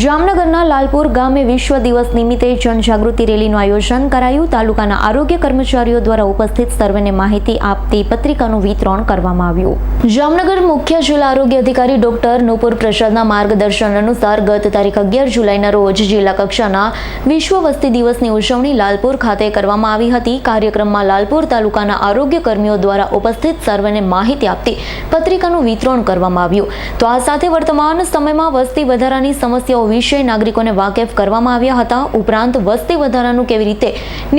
જામનગરના લાલપુર ગામે વિશ્વ દિવસ નિમિત્તે જનજાગૃતિ રેલીનું આયોજન કરાયું. તાલુકાના આરોગ્ય કર્મચારીઓ દ્વારા ઉપસ્થિત સર્વેને માહિતી આપતી પત્રિકાનું વિતરણ કરવામાં આવ્યું. જામનગર મુખ્ય જિલ્લા આરોગ્ય અધિકારી ડોક્ટર નુપુર પ્રસાદના માર્ગદર્શન અનુસાર ગત તારીખ અગિયાર જુલાઈના રોજ જિલ્લા કક્ષાના વિશ્વ વસ્તી દિવસની ઉજવણી લાલપુર ખાતે કરવામાં આવી હતી. કાર્યક્રમમાં લાલપુર તાલુકાના આરોગ્ય કર્મીઓ દ્વારા ઉપસ્થિત સર્વેને માહિતી આપતી પત્રિકાનું વિતરણ કરવામાં આવ્યું. તો આ સાથે વર્તમાન સમયમાં વસ્તી વધારાની સમસ્યાઓ વિશે નાગરિકોને વાકેફ કરવામાં આવ્યા હતા. ઉપરાંત વસ્તી વધારાનું કેવી રીતે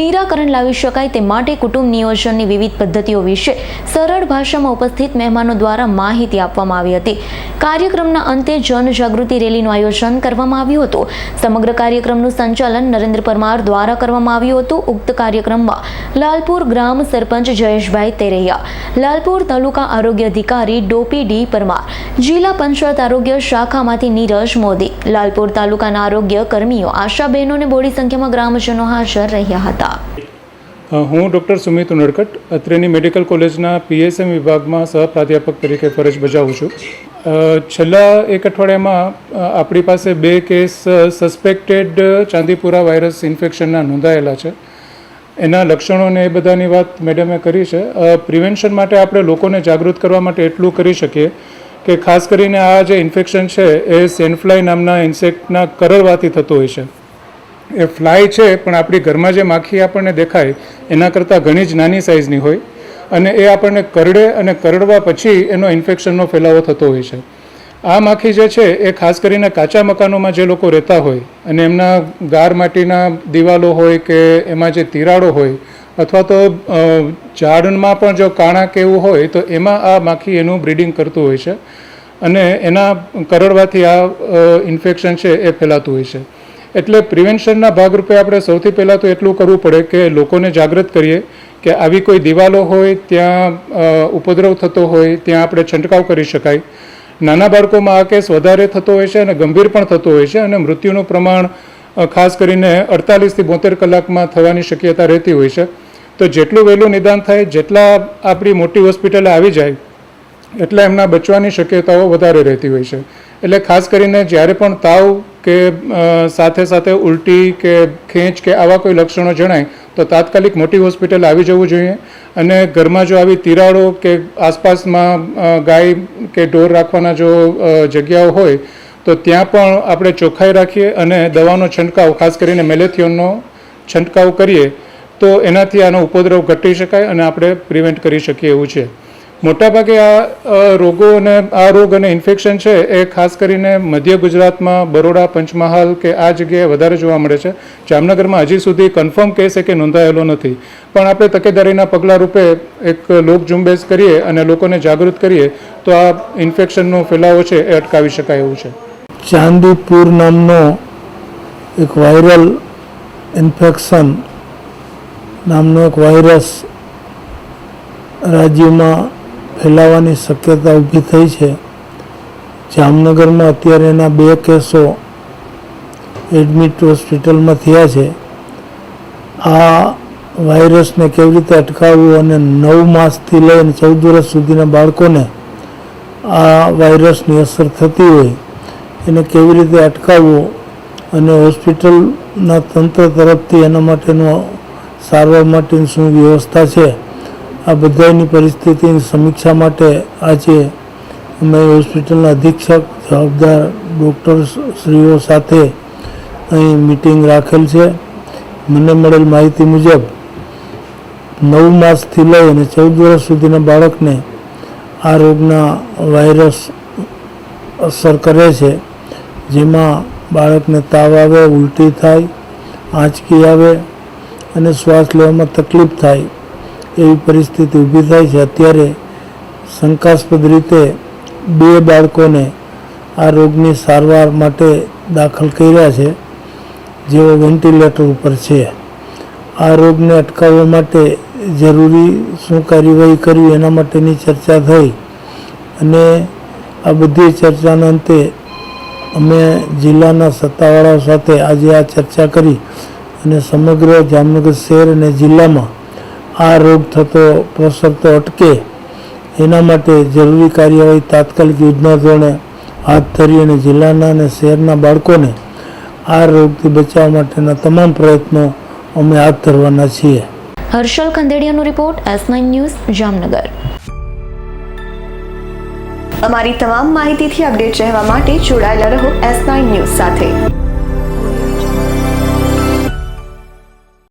નિરાકરણ લાવી શકાય તે માટે કુટુંબ નિયોજનની વિવિધ પદ્ધતિઓ વિશે સરળ ભાષામાં ઉપસ્થિત મહેમાનો દ્વારા માહિતી આપવામાં આવી હતી. કાર્યક્રમના અંતે જનજાગૃતિ રેલીનું આયોજન કરવામાં આવ્યું હતું. સમગ્ર કાર્યક્રમનું સંચાલન નરેન્દ્ર પરમાર દ્વારા કરવામાં આવ્યું હતું. ઉક્ત કાર્યક્રમમાં લાલપુર ગ્રામ સરપંચ જયેશભાઈ તેરૈયા, લાલપુર તાલુકા આરોગ્ય અધિકારી ડોપી ડી પરમાર, જિલ્લા પંચાયત આરોગ્ય શાખામાંથી નીરજ મોદી, લાલપુર તાલુકાના આરોગ્ય કર્મીઓ, આશા બહેનોને બોડી સંખ્યામાં ગ્રામજનો હાજર રહ્યા હતા. હું ડૉક્ટર સુમિત ઉનડકટ, અત્રેની મેડિકલ કોલેજના પીએસએમ વિભાગમાં સહપ્રાધ્યાપક તરીકે ફરજ બજાવું છું. છેલ્લા એક અઠવાડિયામાં આપણી પાસે બે કેસ સસ્પેક્ટેડ ચાંદીપુરા વાયરસ ઇન્ફેક્શનના નોંધાયેલા છે. એના લક્ષણો ને એ બધાની વાત મેડમે કરી છે. પ્રિવેન્શન માટે આપણે લોકોને જાગૃત કરવા માટે એટલું કરી શકીએ કે ખાસ કરીને આ જે ઇન્ફેક્શન છે, એ સેનફ્લાય નામના ઇન્સેક્ટના કરડવાથી થતું હોય છે. એ ફ્લાય છે, પણ આપણી ઘરમાં જે માખી આપણને દેખાય, એના કરતાં ઘણી જ નાની સાઇઝની હોય. અને એ આપણને કરડે અને કરડવા પછી એનો ઇન્ફેક્શનનો ફેલાવો થતો હોય છે. આ માખી જે છે, એ ખાસ કરીને કાચા મકાનોમાં જે લોકો રહેતા હોય, અને એમના ગાર માટીના દિવાલો હોય કે એમાં જે તિરાડો હોય, અથવા તો ઝાડમાં પણ જો કાણા કે એવું હોય, તો એમાં આ માખી એનું બ્રીડિંગ કરતું હોય છે. અને એના કરડવાથી આ ઇન્ફેક્શન છે, એ ફેલાતું હોય છે. એટલે પ્રિવેન્શનના ભાગરૂપે આપણે સૌથી પહેલાં તો એટલું કરવું પડે કે લોકોને જાગૃત કરીએ કે આવી કોઈ દિવાલો હોય, ત્યાં ઉપદ્રવ થતો હોય, ત્યાં આપણે છંટકાવ કરી શકાય. નાના બાળકોમાં આ કેસ વધારે થતો હોય છે અને ગંભીર પણ થતો હોય છે અને મૃત્યુનું પ્રમાણ ખાસ કરીને અડતાલીસથી બોતેર કલાકમાં થવાની શક્યતા રહેતી હોય છે. તો જેટલું વહેલું નિદાન થાય, જેટલા આપણી મોટી હોસ્પિટલે આવી જાય, એટલા એમના બચવાની શક્યતાઓ વધારે રહેતી હોય છે. એટલે ખાસ કરીને જ્યારે પણ તાવ કે સાથે સાથે ઉલટી કે ખેંચ કે આવા કોઈ લક્ષણો જણાય, તો તાત્કાલિક મોટી હોસ્પિટલ આવી જવું જોઈએ. અને ઘરમાં જો આવી તિરાડો કે આસપાસમાં ગાય કે ઢોર રાખવાના જો જગ્યાઓ હોય, તો ત્યાં પણ આપણે ચોખ્ખાઈ રાખીએ અને દવાનો છંટકાવ, ખાસ કરીને મેલેથિયોનનો છંટકાવ કરીએ, તો એનાથી આનો ઉપદ્રવ ઘટી શકાય અને આપણે પ્રિવેન્ટ કરી શકીએ એવું છે. મોટાભાગે આ રોગો અને આ રોગ અને ઇન્ફેક્શન છે એ ખાસ કરીને મધ્ય ગુજરાતમાં બરોડા, પંચમહાલ કે આ જગ્યાએ વધારે જોવા મળે છે. જામનગરમાં હજી સુધી કન્ફર્મ કેસ કે નોંધાયેલો નથી. પણ આપણે તકેદારીના પગલાં રૂપે એક લોક ઝુંબેશ કરીએ અને લોકોને જાગૃત કરીએ, તો આ ઇન્ફેક્શનનો ફેલાવો છે એ અટકાવી શકાય એવું છે. ચાંદીપુર નામનો એક વાયરલ ઇન્ફેક્શન નામનો એક વાયરસ રાજ્યમાં ફેલાવાની શક્યતા ઊભી થઈ છે. જામનગરમાં અત્યારે એના બે કેસો એડમિટ હોસ્પિટલમાં થયા છે. આ વાયરસને કેવી રીતે અટકાવવું અને નવ માસથી લઈને ચૌદ વર્ષ સુધીના બાળકોને આ વાયરસની અસર થતી હોય, એને કેવી રીતે અટકાવવો અને હોસ્પિટલના તંત્ર તરફથી એના માટેનો સારવાર માટેની શું વ્યવસ્થા છે? આ બધાની પરિસ્થિતિની સમીક્ષા માટે આજે અમે હોસ્પિટલના અધિક્ષક, જવાબદાર ડૉક્ટર શ્રીઓ સાથે અહીં મિટિંગ રાખેલ છે. મને મળેલ માહિતી મુજબ, નવ માસથી લઈ અને ચૌદ વર્ષ સુધીના બાળકને આ રોગના વાયરસ અસર કરે છે, જેમાં બાળકને તાવ આવે, ઉલટી થાય, આંચકી આવે અને શ્વાસ લેવામાં તકલીફ થાય. એવી પરિસ્થિતિ ઊભી થાય છે. અત્યારે શંકાસ્પદ રીતે બે બાળકોને આ રોગની સારવાર માટે દાખલ કર્યા છે. જેઓ વેન્ટિલેટર ઉપર છે. આ રોગને અટકાવવા માટે જરૂરી શું કાર્યવાહી કરવી એના માટેની ચર્ચા થઈ અને આ બધી ચર્ચાના અંતે અમે જિલ્લાના સત્તાવાળાઓ સાથે આજે આ ચર્ચા કરી અને સમગ્ર જામનગર શહેર અને જિલ્લામાં આ રોગ થતો, પ્રસરતો અટકે, એના માટે જરૂરી કાર્યવાહી તાત્કાલિક યોજના ધોરણે હાથ ધરી અને જિલ્લાના અને શહેરના બાળકોને આ રોગથી બચાવવા માટેના તમામ પ્રયત્નો અમે હાથ ધરવાના છીએ. હર્ષલ ખંદેડિયાનો રિપોર્ટ એસ ન્યૂઝ, જામનગર. અમારી તમામ માહિતીથી અપડેટ રહેવા માટે જોડાયેલા રહો એસ ન્યૂઝ સાથે.